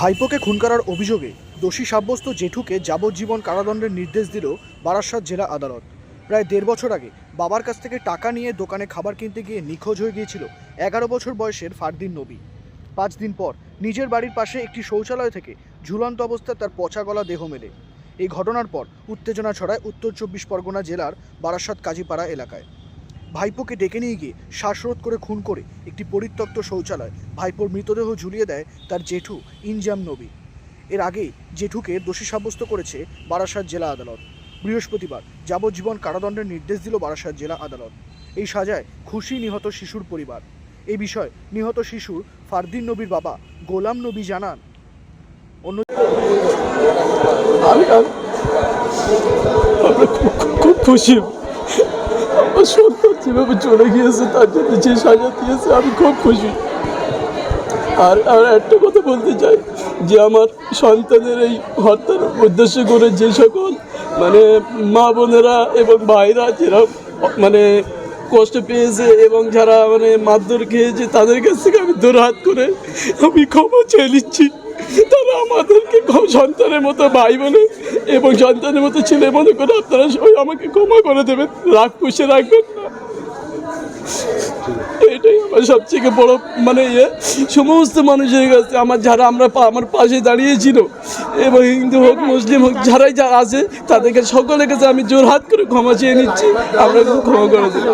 ভাইপোকে খুন করার অভিযোগে দোষী সাব্যস্ত জেঠুকে যাবজ্জীবন কারাদণ্ডের নির্দেশ দিল বারাসাত জেলা আদালত। প্রায় দেড় বছর আগে বাবার কাছ থেকে টাকা নিয়ে দোকানে খাবার কিনতে গিয়ে নিখোঁজ হয়ে গিয়েছিল এগারো বছর বয়সের ফারদিন নবী। পাঁচ দিন পর নিজের বাড়ির পাশে একটি শৌচালয় থেকে ঝুলন্ত অবস্থায় তার পচা গলা দেহ মেলে। এই ঘটনার পর উত্তেজনা ছড়ায় উত্তর চব্বিশ পরগনা জেলার বারাসাত কাজীপাড়া এলাকায়। ভাইপোকে ডেকে নিয়ে গিয়ে শ্বাসরোধ করে খুন করে একটি পরিত্যক্ত শৌচালয়। ভাইপোর মৃতদেহ ঝুলিয়ে দেয় তার জেঠু ইনজাম নবী। এর আগেই জেঠুকে দোষী সাব্যস্ত করেছে বারাসাত জেলা আদালত। বৃহস্পতিবার যাবজ্জীবন কারাদণ্ডের নির্দেশ দিল বারাসাত জেলা আদালত। এই সাজায় খুশি নিহত শিশুর পরিবার। এই বিষয়ে নিহত শিশুর ফারদিন নবীর বাবা গোলাম নবী জানান। অন্য খুব খুশি। যেভাবে চলে গিয়েছে, তার জন্য যে সাজা দিয়েছে, আমি খুব খুশি। আর আর একটা কথা বলতে চাই, যে আমার সন্তানের এই হত্যার উদ্দেশ্য করে যে সকল মানে মা বোনেরা এবং ভাইরা যারা মানে কষ্ট পেয়েছে এবং যারা মানে মারধর খেয়েছে, তাদের কাছ থেকে আমি দূরহাত করে আমি ক্ষমা চেয়ে নিচ্ছি। তারা আমাদেরকে সন্তানের মতো ভাই বলে এবং সন্তানের মতো ছেলে মনে করে আপনারা সবাই আমাকে ক্ষমা করে দেবেন। রাগ পুষে রাখবেন না। এটাই আমার সবথেকে বড় মানে ইয়ে। সমস্ত মানুষের কাছে আমার যারা আমরা পা- আমার পাশে দাঁড়িয়েছিল এবং হিন্দু হোক মুসলিম হোক যারাই যা আছে তাদেরকে সকলের কাছে আমি জোর হাত করে ক্ষমা চেয়ে নিচ্ছি। আমরা খুব ক্ষমা করে দেবো।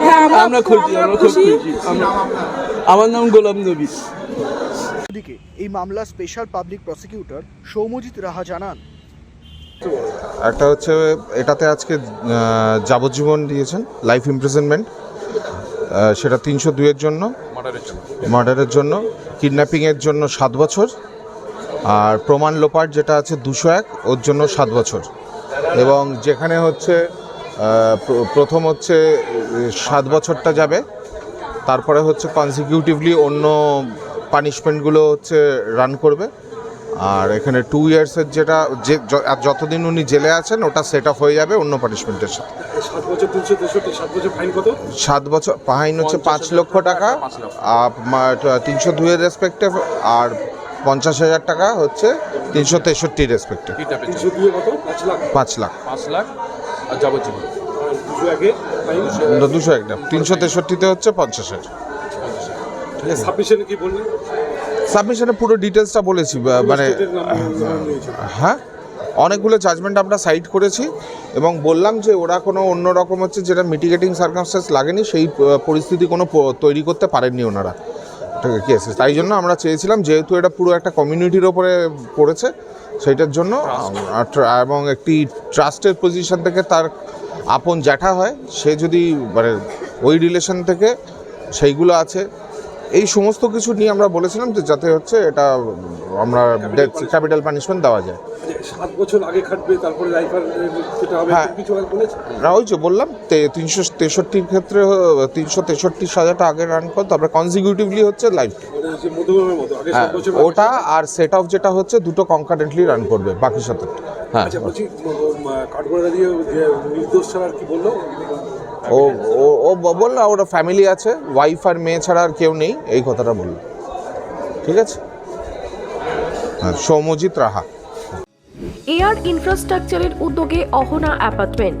হ্যাঁ আমরা খুশি আমরা খুব খুশি। আমার নাম গোলাম নবী। এই মামলা special public prosecutor Soumojit Raha জানান একটা হচ্ছে এটাতে আজকে যাবজ্জীবন দিয়েছেন লাইফ ইমপ্রিজনমেন্ট সেটা তিনশো দুইয়ের জন্য মার্ডারের জন্য। কিডন্যাপিংয়ের জন্য সাত বছর আর প্রমাণ লোপাট যেটা আছে দুশো এক ওর জন্য সাত বছর। এবং যেখানে হচ্ছে প্রথম হচ্ছে সাত বছরটা যাবে তারপরে হচ্ছে কনসিকিউটিভলি অন্য পানিশমেন্টগুলো হচ্ছে রান করবে। আর এখানে টু ইয়ার্সের যেটা যে আর যতদিন উনি জেলে আছেন ওটা সেট অফ হয়ে যাবে অন্য পানিশমেন্টের সাথে। সাত বছর ফাইন কত? সাত বছর ফাইন হচ্ছে পাঁচ লক্ষ টাকা তিনশো দুইয়ের রেসপেক্টে আর পঞ্চাশ হাজার টাকা হচ্ছে তিনশো তেষট্টি রেসপেক্টে পাঁচ লাখ। পাঁচ লাখ। আর যাবজ্জীবন। দুশো একটা তিনশো তেষট্টিতে হচ্ছে পঞ্চাশ হাজার। ছাব্বিশে কি বললেন? সাবমিশনে পুরো ডিটেলসটা বলেছি মানে নিয়েছে হ্যাঁ। অনেকগুলো জাজমেন্ট আমরা সাইড করেছি এবং বললাম যে ওরা কোনো অন্য রকম হচ্ছে যেটা মিটিগেটিং সার্কামস্টেন্স লাগেনি সেই পরিস্থিতি কোনো তৈরি করতে পারেননি ওনারা। কেসে তাই জন্য আমরা চেয়েছিলাম যেহেতু এটা পুরো একটা কমিউনিটির ওপরে পড়েছে সেইটার জন্য এবং একটি ট্রাস্টের পজিশন থেকে তার আপন জ্যাঠা হয় সে যদি মানে ওই রিলেশন থেকে সেইগুলো আছে এই সমস্ত কিছু নিয়ে আমরা বলেছিলাম যে যাতে হচ্ছে এটা আমরা ক্যাপিটাল পানিশমেন্ট দেওয়া যায়। সাত বছর আগে খাটবে তারপরে লাইফার হবে হ্যাঁ। কিছু না ওই যে বললাম তিনশো তেষট্টির ক্ষেত্রে তিনশো তেষট্টি সাজাটা আগে রান কর তারপরে কনজিকিউটিভলি হচ্ছে লাইফ মানে যে মধ্যমের মতো আগে সাত বছর ওটা আর সেট অফ যেটা হচ্ছে দুটো কনকারেন্টলি রান করবে বাকি সাথে হ্যাঁ আচ্ছা বলছি কাঠগড়া দিয়ে নির্দোষ ছাড়া আর কি বলল? ও ও ও বলল ওরা ফ্যামিলি আছে ওয়াইফ আর মেয়ে ছাড়া আর কেউ নেই এই কথাটা বলল। ঠিক আছে? হ্যাঁ সৌমজিৎ রাহা। এয়ার ইনফ্রাস্ট্রাকচারের উদ্যোগে অহনা অ্যাপার্টমেন্ট।